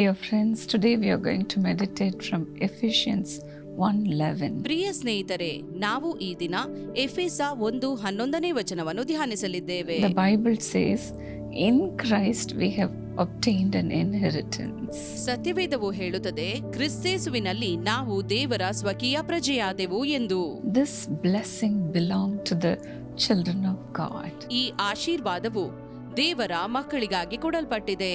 Dear friends, today we are going to meditate from Ephesians 1:11. ಪ್ರಿಯ ಸ್ನೇಹಿತರೆ ನಾವು ಈ ದಿನ ಎಫೆಸ ಒಂದು ಹನ್ನೊಂದನೇ ವಚನವನ್ನು ಧ್ಯಾನಿಸಲಿದ್ದೇವೆ The Bible says, "In Christ we have obtained an inheritance." ಸತ್ಯವೇದವು ಹೇಳುತ್ತದೆ ಕ್ರಿಸ್ತೇಸುವಿನಲ್ಲಿ ನಾವು ದೇವರ ಸ್ವಕೀಯ ಪ್ರಜೆಯಾದೆವು ಎಂದು This blessing belong to the children of God. ಈ ಆಶೀರ್ವಾದವು ದೇವರ ಮಕ್ಕಳಿಗಾಗಿ ಕೊಡಲ್ಪಟ್ಟಿದೆ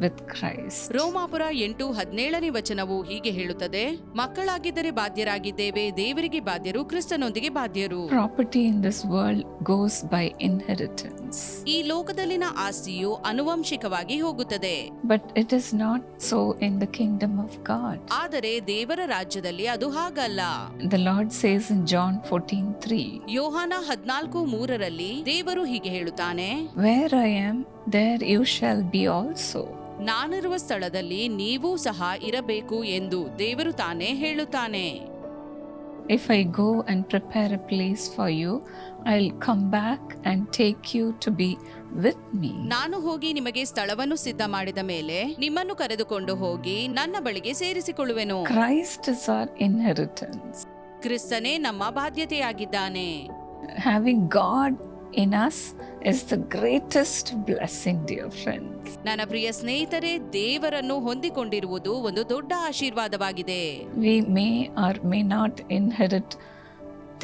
with Christ. ರೋಮಾಪುರ ಎಂಟು ಹದಿನೇಳನೇ ವಚನವು ಹೀಗೆ ಹೇಳುತ್ತದೆ. ಮಕ್ಕಳಾಗಿದ್ದರೆ ಬಾಧ್ಯರಾಗಿದ್ದೇವೆ ದೇವರಿಗೆ ಬಾಧ್ಯರು ಕ್ರಿಸ್ತನೊಂದಿಗೆ ಬಾಧ್ಯರು. Property in this world goes by inheritance, ಈ ಲೋಕದಲ್ಲಿನ ಆಸ್ತಿಯು ಅನುವಂಶಿಕವಾಗಿ ಹೋಗುತ್ತದೆ. But it is not so in the kingdom of God ಆದರೆ ದೇವರ ರಾಜ್ಯದಲ್ಲಿ ಅದು ಹಾಗಲ್ಲ. The Lord says in John fourteen 14:3, Yohana ಹದಿನಾಲ್ಕು ಮೂರರಲ್ಲಿ ದೇವರು ಹೀಗೆ ಹೇಳುತ್ತಾನೆ. Where I am, there you shall be also. ನಾನಿರುವ ಸ್ಥಳದಲ್ಲಿ ನೀವೂ ಸಹ ಇರಬೇಕು ಎಂದು ದೇವರು ತಾನೇ ಹೇಳುತ್ತಾನೆ. If I go and prepare a place for you, I'll come back and take you to be with me. ನಾನು ಹೋಗಿ ನಿಮಗೆ ಸ್ಥಳವನ್ನು ಸಿದ್ಧ ಮಾಡಿದ ಮೇಲೆ ನಿಮ್ಮನ್ನು ಕರೆದುಕೊಂಡು ಹೋಗಿ ನನ್ನ ಬಳಿಗೆ ಸೇರಿಸಿಕೊಳ್ಳುವೆನು Christ is our inheritance. ಕ್ರಿಸ್ತನೇ ನಮ್ಮ ಬಾಧ್ಯತೆಯಾಗಿದ್ದಾನೆ Having God in us is the greatest blessing, dear friends. ನನ್ನ ಪ್ರಿಯ ಸ್ನೇಹಿತರೆ ದೇವರನ್ನು ಹೊಂದಿಕೊಂಡಿರುವುದು ಒಂದು ದೊಡ್ಡ ಆಶೀರ್ವಾದವಾಗಿದೆ We may or may not inherit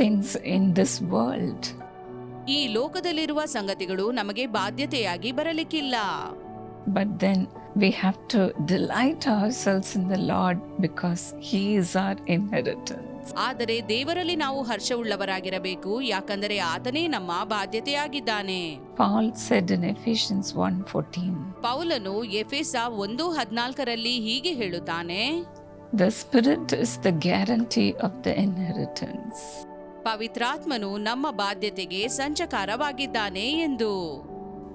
things in this world, ಈ ಲೋಕದಲ್ಲಿರುವ ಸಂಗತಿಗಳು ನಮಗೆ ಬಾಧ್ಯತೆಯಾಗಿ ಬರಲಿಕ್ಕಿಲ್ಲ but then we have to delight ourselves in the Lord because He is our inheritance. ಆದರೆ ದೇವರಲ್ಲಿ ನಾವು ಹರ್ಷವುಳ್ಳವರಾಗಿರಬೇಕು ಯಾಕಂದರೆ ಆತನೇ ನಮ್ಮ ಬಾಧ್ಯತೆಯಾಗಿದ್ದಾನೆ Paul said in Ephesians 1:14, ಪೌಲನು ಎಫೆಸ ಒಂದು ಹದಿನಾಲ್ಕರಲ್ಲಿ ಹೀಗೆ ಹೇಳುತ್ತಾನೆ The Spirit is the guarantee of the inheritance. ಪವಿತ್ರಾತ್ಮನು ನಮ್ಮ ಬಾಧ್ಯತೆಗೆ ಸಂಚಕಾರವಾಗಿದ್ದಾನೆ ಎಂದು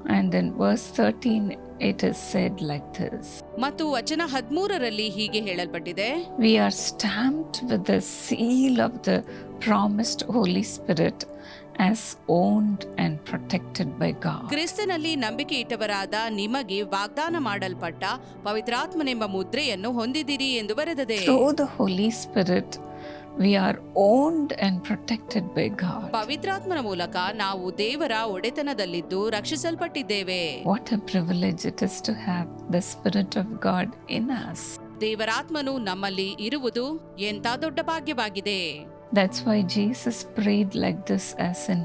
And then verse 13, it is said like this ಮತ್ತು ವಚನ ralli ಹೀಗೆ ಹೇಳಲ್ಪಟ್ಟಿದೆ We are stamped with the seal of the promised Holy Spirit as owned and protected by God. ಕ್ರಿಸ್ತನಲ್ಲಿ ನಂಬಿಕೆ ಇಟ್ಟವರಾದ ನಿಮಗೆ ವಾಗ್ದಾನ ಮಾಡಲ್ಪಟ್ಟ ಪವಿತ್ರಾತ್ಮನೆಂಬ ಮುದ್ರೆಯನ್ನು ಹೊಂದಿದಿರಿ ಎಂದು ಬರೆದದೆ Through the Holy Spirit, we are owned and protected by God ಪವಿತ್ರಾತ್ಮನ ಮೂಲಕ ನಾವು ದೇವರ ಒಡೆತನದಲ್ಲಿದ್ದು ರಕ್ಷಿಸಲ್ಪಟ್ಟಿದ್ದೇವೆ what a privilege it is to have the spirit of God in us ದೇವರಾತ್ಮನು ನಮ್ಮಲ್ಲಿ ಇರುವುದು ಎಂತ ದೊಡ್ಡ ಭಾಗ್ಯವಾಗಿದೆ That's why Jesus prayed like this as in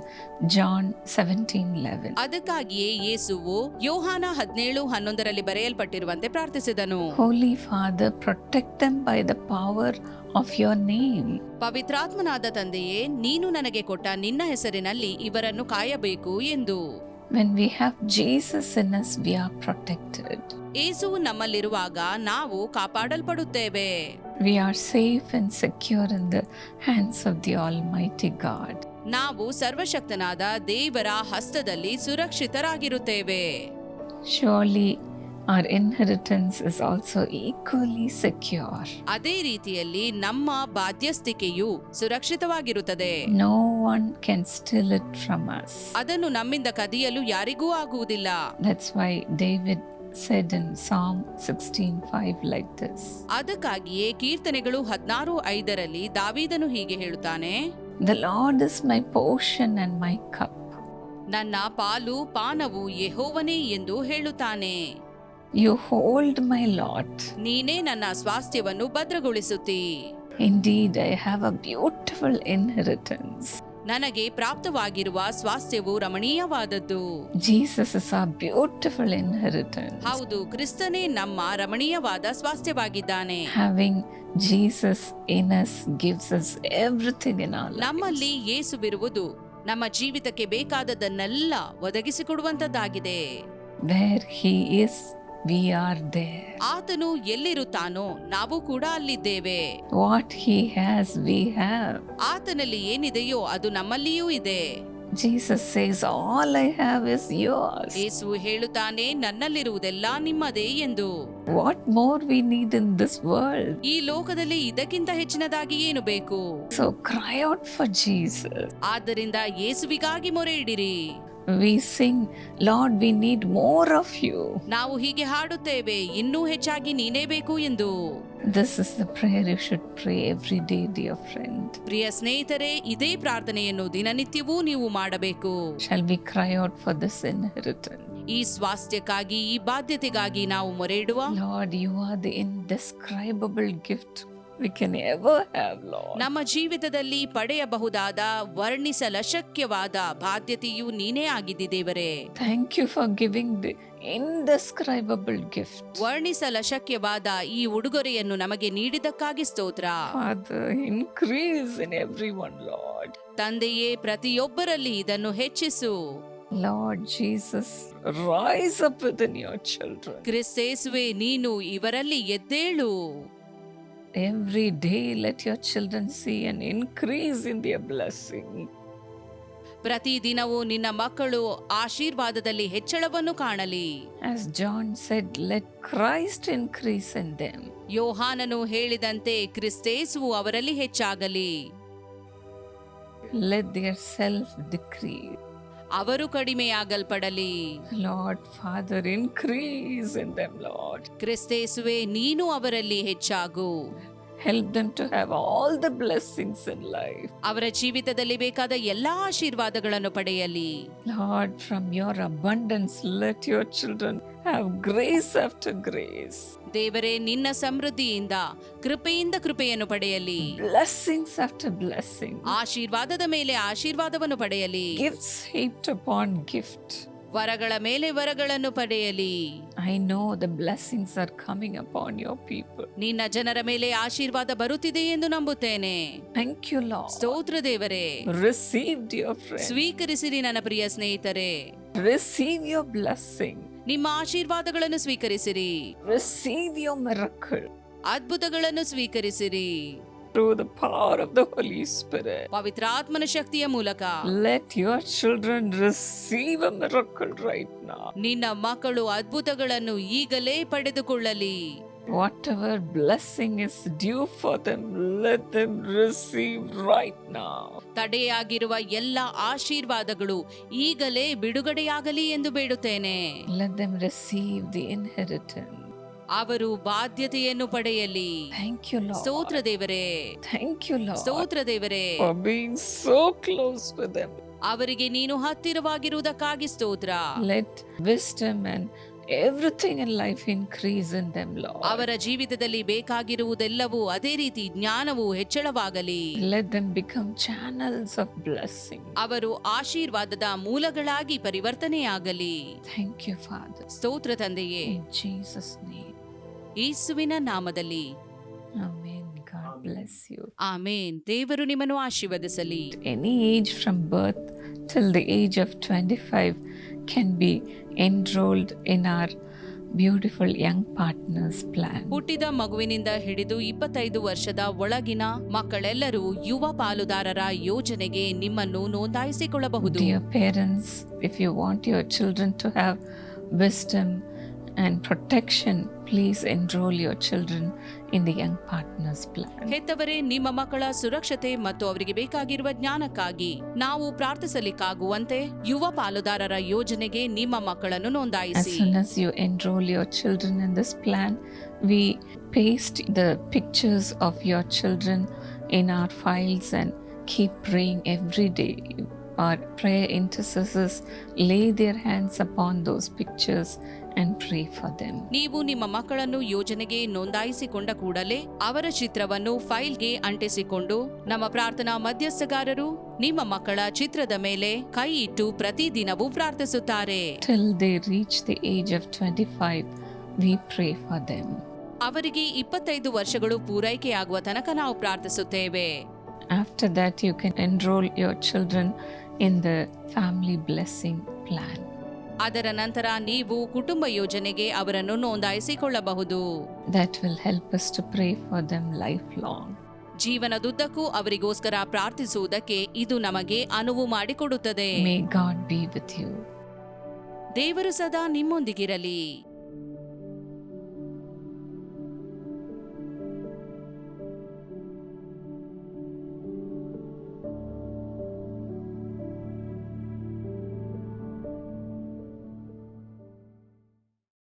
John 17:11. ಅದಕ್ಕಾಗಿಯೇ ಯೇಸುವು ಯೋಹಾನ 17:11 ರಲ್ಲಿ ಬರೆಯಲ್ಪಟ್ಟಿರುವಂತೆ ಪ್ರಾರ್ಥಿಸಿದನು. Holy Father, protect them by the power of your name. ಪವಿತ್ರಾತ್ಮನಾದ ತಂದೆಯೇ ನೀನು ನನಗೆ ಕೊಟ್ಟ ನಿನ್ನ ಹೆಸರಿನಲ್ಲಿ ಇವರನ್ನು ಕಾಯಬೇಕು ಎಂದು When we have Jesus in us, we are protected. ಏಸು ನಮ್ಮಲ್ಲಿರುವಾಗ ನಾವು ಕಾಪಾಡಲ್ಪಡುತ್ತೇವೆ We are safe and secure in the hands of the Almighty God. ನಾವು ಸರ್ವಶಕ್ತನಾದ ದೇವರ ಹಸ್ತದಲ್ಲಿ ಸುರಕ್ಷಿತರಾಗಿರುತ್ತೇವೆ Surely our inheritance is also equally secure. ಅದೇ ರೀತಿಯಲ್ಲಿ ನಮ್ಮ ಬಾಧ್ಯಸ್ಥಿಕೆಯು ಸುರಕ್ಷಿತವಾಗಿರುತ್ತದೆ No one can steal it from us. ಅದನ್ನು ನಮ್ಮಿಂದ ಕದಿಯಲು ಯಾರಿಗೂ ಆಗುವುದಿಲ್ಲ That's why David said in Psalm 16:5 like this ಅದಕ್ಕಾಗಿಯೇ ಕೀರ್ತನೆಗಳು ಹದಿನಾರು ಐದರಲ್ಲಿ ದಾವೀದನು ಹೀಗೆ ಹೇಳುತ್ತಾನೆ The Lord is my portion and my cup. ನನ್ನ ಪಾಲು ಪಾನವು ಯೆಹೋವನೇ ಎಂದು ಹೇಳುತ್ತಾನೆ ಯು ಹೋಲ್ಡ್ ಮೈ ಲಾಟ್ ನೀನೇ ನನ್ನ ಸ್ವಾಸ್ಥ್ಯವನ್ನು ಭದ್ರಗೊಳಿಸುತ್ತಿ. Indeed I have a beautiful inheritance ನನಗೆ ಪ್ರಾಪ್ತವಾಗಿರುವ ಸ್ವಾಸ್ಥ್ಯವು ರಮಣೀಯವಾದದ್ದು. Jesus is a beautiful inheritance ಹೌದು ಕ್ರಿಸ್ತನೇ ನಮ್ಮ ರಮಣೀಯವಾದ ಸ್ವಾಸ್ಥ್ಯವಾಗಿದ್ದಾನೆ. Having Jesus in us gives us everything in all ನಮ್ಮಲ್ಲಿ ಯೇಸು ಇರುವುದು ನಮ್ಮ ಜೀವಿತಕ್ಕೆ ಬೇಕಾದದನ್ನೆಲ್ಲ ಒದಗಿಸಿಕೊಡುವಂತದ್ದಾಗಿದೆ where he is we are there ಆತನು ಎಲ್ಲಿರುತ್ತಾನೋ ನಾವು ಕೂಡ ಅಲ್ಲಿದ್ದೇವೆ. What he has we have ಆತನಲ್ಲಿ ಏನಿದೆಯೋ ಅದು ನಮ್ಮಲ್ಲಿಯೂ ಇದೆ. Jesus says, All I have is yours. ಯೇಸು ಹೇಳುತ್ತಾನೆ ನನ್ನಲ್ಲಿರುವುದೆಲ್ಲ ನಿಮ್ಮದೇ ಎಂದು. What more we need in this world ಈ ಲೋಕದಲ್ಲಿ ಇದಕ್ಕಿಂತ ಹೆಚ್ಚಿನದಾಗಿ ಏನು ಬೇಕು? So cry out for Jesus. ಆದ್ದರಿಂದ ಯೇಸುವಿಗಾಗಿ ಮೊರೆ ಇಡಿರಿ. We sing, Lord, we need more of you. ನಾವು ಹೀಗೆ ಹಾಡುತ್ತೇವೆ ಇನ್ನೂ ಹೆಚ್ಚಾಗಿ ನೀನೇ ಬೇಕು ಎಂದು This is the prayer you should pray every day, dear friend. ಪ್ರಿಯ ಸ್ನೇಹಿತರೆ ಇದೇ ಪ್ರಾರ್ಥನೆಯನ್ನು ದಿನನಿತ್ಯವೂ ನೀವು ಮಾಡಬೇಕು Shall we cry out for this inheritance? ಈ ಸ್ವಾಸ್ಥ್ಯಕ್ಕಾಗಿ ಈ ಬಾಧ್ಯತೆಗಾಗಿ ನಾವು ಮೊರೆ ಇಡುವ Lord, you are the indescribable gift we can ever have, Lord. ನಮ್ಮ ಜೀವಿತದಲ್ಲಿ ಪಡೆಯಬಹುದಾದ ವರ್ಣಿಸಲ ಶಕ್ಯವಾದ ಬಾಧ್ಯತೆಯು ನೀನೇ ಆಗಿದ್ದಿ ದೇವರೇ Thank you for giving the indescribable gift. ವರ್ಣಿಸಲ ಶಕ್ಯವಾದ ಈ ಉಡುಗೊರೆಯನ್ನು ನಮಗೆ ನೀಡಿದಕ್ಕಾಗಿ ಸ್ತೋತ್ರ Father, increase in everyone, Lord. ತಂದೆಯೇ ಪ್ರತಿಯೊಬ್ಬರಲ್ಲಿ ಇದನ್ನು ಹೆಚ್ಚಿಸು Lord Jesus, rise up within your children. ಕ್ರಿಸ್ತೇಸುವೆ ನೀನು ಇವರಲ್ಲಿ ಎದ್ದೇಳು Every day, let your children see an increase in their blessing. ಪ್ರತಿದಿನವೂ ನಿನ್ನ ಮಕ್ಕಳು ಆಶೀರ್ವಾದದಲ್ಲಿ ಹೆಚ್ಚಳವನ್ನು ಕಾಣಲಿ As John said, let Christ increase in them. ಯೋಹಾನನು ಹೇಳಿದಂತೆ ಕ್ರಿಸ್ತೇಸುವು ಅವರಲ್ಲಿ ಹೆಚ್ಚಾಗಲಿ Let their self decrease. ಅವರು ಕಡಿಮೆಯಾಗಲ್ಪಡಲಿ. Lord father increase in them Lord ಕ್ರಿಸ್ತೇಸುವೆ ನೀನು ಅವರಲ್ಲಿ ಹೆಚ್ಚಾಗು. Help them to have all the blessings in life. ಅವರ ಜೀವಿತದಲ್ಲಿ ಬೇಕಾದ ಎಲ್ಲಾ ಆಶೀರ್ವಾದಗಳನ್ನು ಪಡೆಯಲಿ Lord, from your abundance, let your children have grace after grace, ದೇವರೇ ನಿನ್ನ ಸಮೃದ್ಧಿಯಿಂದ ಕೃಪೆಯಿಂದ ಕೃಪೆಯನ್ನು ಪಡೆಯಲಿ blessings after blessing, ಆಶೀರ್ವಾದದ ಮೇಲೆ ಆಶೀರ್ವಾದವನ್ನು ಪಡೆಯಲಿ gifts heaped upon gift. ವರಗಳ ಮೇಲೆ ವರಗಳನ್ನು ಪಡೆಯಲಿ. I know the blessings are coming upon your people ನಿನ್ನ ಜನರ ಮೇಲೆ ಆಶೀರ್ವಾದ ಬರುತ್ತಿದೆ ಎಂದು ನಂಬುತ್ತೇನೆ. ಥ್ಯಾಂಕ್ ಯು ಲಾರ್ಡ್ ಸ್ತೋತ್ರ ದೇವರೇ. ರಿಸೀವ್ ಯುವರ್ ಸ್ವೀಕರಿಸಿರಿ ನನ್ನ ಪ್ರಿಯ ಸ್ನೇಹಿತರೆ. ರಿಸೀವ್ ಯುವರ್ ಬ್ಲೆಸ್ಸಿಂಗ್ ನಿಮ್ಮ ಆಶೀರ್ವಾದಗಳನ್ನು ಸ್ವೀಕರಿಸಿರಿ. ರಿಸೀವ್ ಯುವರ್ ಮಿರಕಲ್ ಅದ್ಭುತಗಳನ್ನು ಸ್ವೀಕರಿಸಿರಿ. Through the power of the Holy Spirit. ಪವಿತ್ರಾತ್ಮನ ಶಕ್ತಿಯ ಮೂಲಕ Let your children receive a miracle right now. ನಿನ್ನ ಮಕ್ಕಳು ಅದ್ಭುತಗಳನ್ನು ಈಗಲೇ ಪಡೆದುಕೊಳ್ಳಲಿ Whatever blessing is due for them, let them receive right now. ತಡೆಯಾಗಿರುವ ಎಲ್ಲ ಆಶೀರ್ವಾದಗಳು ಈಗಲೇ ಬಿಡುಗಡೆಯಾಗಲಿ ಎಂದು ಬೇಡುತ್ತೇನೆ Let them receive the inheritance. ಅವರು ಬಾಧ್ಯತೆಯನ್ನು ಪಡೆಯಲಿ Thank you, Lord. ಸ್ತೋತ್ರ ದೇವರೇ ಥ್ಯಾಂಕ್ ಯು Lord, ಸ್ತೋತ್ರ ದೇವರೇ for being so close with them. ಅವರಿಗೆ ನೀನು ಹತ್ತಿರವಾಗಿರುವುದಕ್ಕಾಗಿ ಸ್ತೋತ್ರ Let wisdom and everything in life increase in them, Lord. ಅವರ ಜೀವಿತದಲ್ಲಿ ಬೇಕಾಗಿರುವುದೆಲ್ಲವೂ ಅದೇ ರೀತಿ ಜ್ಞಾನವು ಹೆಚ್ಚಳವಾಗಲಿ Let them become channels of blessing. ಅವರು ಆಶೀರ್ವಾದದ ಮೂಲಗಳಾಗಿ ಪರಿವರ್ತನೆಯಾಗಲಿ Thank you, Father. ಸ್ತೋತ್ರ ತಂದೆಯೇ In Jesus' name. ಯೇಸುವಿನ ನಾಮದಲ್ಲಿ. ಆಮೇನ್ ದೇವರು ನಿಮ್ಮನ್ನು ಆಶೀರ್ವದಿಸಲಿ Any age from birth till the age of 25 can be enrolled in our beautiful young partners plan. ಹುಟ್ಟಿದ ಮಗುವಿನಿಂದ ಹಿಡಿದು ಇಪ್ಪತ್ತೈದು ವರ್ಷದ ಒಳಗಿನ ಮಕ್ಕಳೆಲ್ಲರೂ ಯುವ ಪಾಲುದಾರರ ಯೋಜನೆಗೆ ನಿಮ್ಮನ್ನು ನೋಂದಾಯಿಸಿಕೊಳ್ಳಬಹುದು Dear parents, if you want your children to have wisdom and protection, please enroll your children in the Young Partners Plan. ಹೆತ್ತವರೇ ನಿಮ್ಮ ಮಕ್ಕಳ ಸುರಕ್ಷತೆ ಮತ್ತು ಅವರಿಗೆ ಬೇಕಾಗಿರುವ ಜ್ಞಾನಕ್ಕಾಗಿ ನಾವು ಪ್ರಾರ್ಥಿಸಲಿಕ್ಕಾಗುವಂತೆ ಯುವ ಪಾಲುದಾರರ ಯೋಜನೆಗೆ ನಿಮ್ಮ ಮಕ್ಕಳನ್ನು As ನೋಂದಾಯಿಸಿ soon as you enroll your children in this plan, we paste the pictures of your children in our files and keep praying every day. Our prayer intercessors lay their hands upon those pictures and pray for them. ನೀವು ನಿಮ್ಮ ಮಕ್ಕಳನ್ನು ಯೋಜನೆಗೆ ನೋಂದಾಯಿಸಿಕೊಂಡ ಕೂಡಲೇ ಅವರ ಚಿತ್ರವನ್ನು ಫೈಲ್ಗೆ ಅಂಟಿಸಿಕೊಂಡು ನಮ್ಮ ಪ್ರಾರ್ಥನಾ ಮಧ್ಯಸ್ಥಗಾರರು ನಿಮ್ಮ ಮಕ್ಕಳ ಚಿತ್ರದ ಮೇಲೆ ಕೈ ಇಟ್ಟು ಪ್ರತಿದಿನವೂ ಪ್ರಾರ್ಥಿಸುತ್ತಾರೆ Till they reach the age of 25, we pray for them. ಅವರಿಗೆ ಇಪ್ಪತ್ತೈದು ವರ್ಷಗಳು ಪೂರೈಕೆಯಾಗುವ ತನಕ ನಾವು ಪ್ರಾರ್ಥಿಸುತ್ತೇವೆ After that, you can enroll your children in the family blessing plan. ಅದರ ನಂತರ ನೀವು ಕುಟುಂಬ ಯೋಜನೆಗೆ ಅವರನ್ನು ನೋಂದಾಯಿಸಿಕೊಳ್ಳಬಹುದು. That will help us to pray for them lifelong. ಜೀವನದುದ್ದಕ್ಕೂ ಅವರಿಗೋಸ್ಕರ ಪ್ರಾರ್ಥಿಸುವುದಕ್ಕೆ ಇದು ನಮಗೆ ಅನುವು ಮಾಡಿಕೊಡುತ್ತದೆ. May God be with ದೇವರು ಸದಾ ನಿಮ್ಮೊಂದಿಗಿರಲಿ.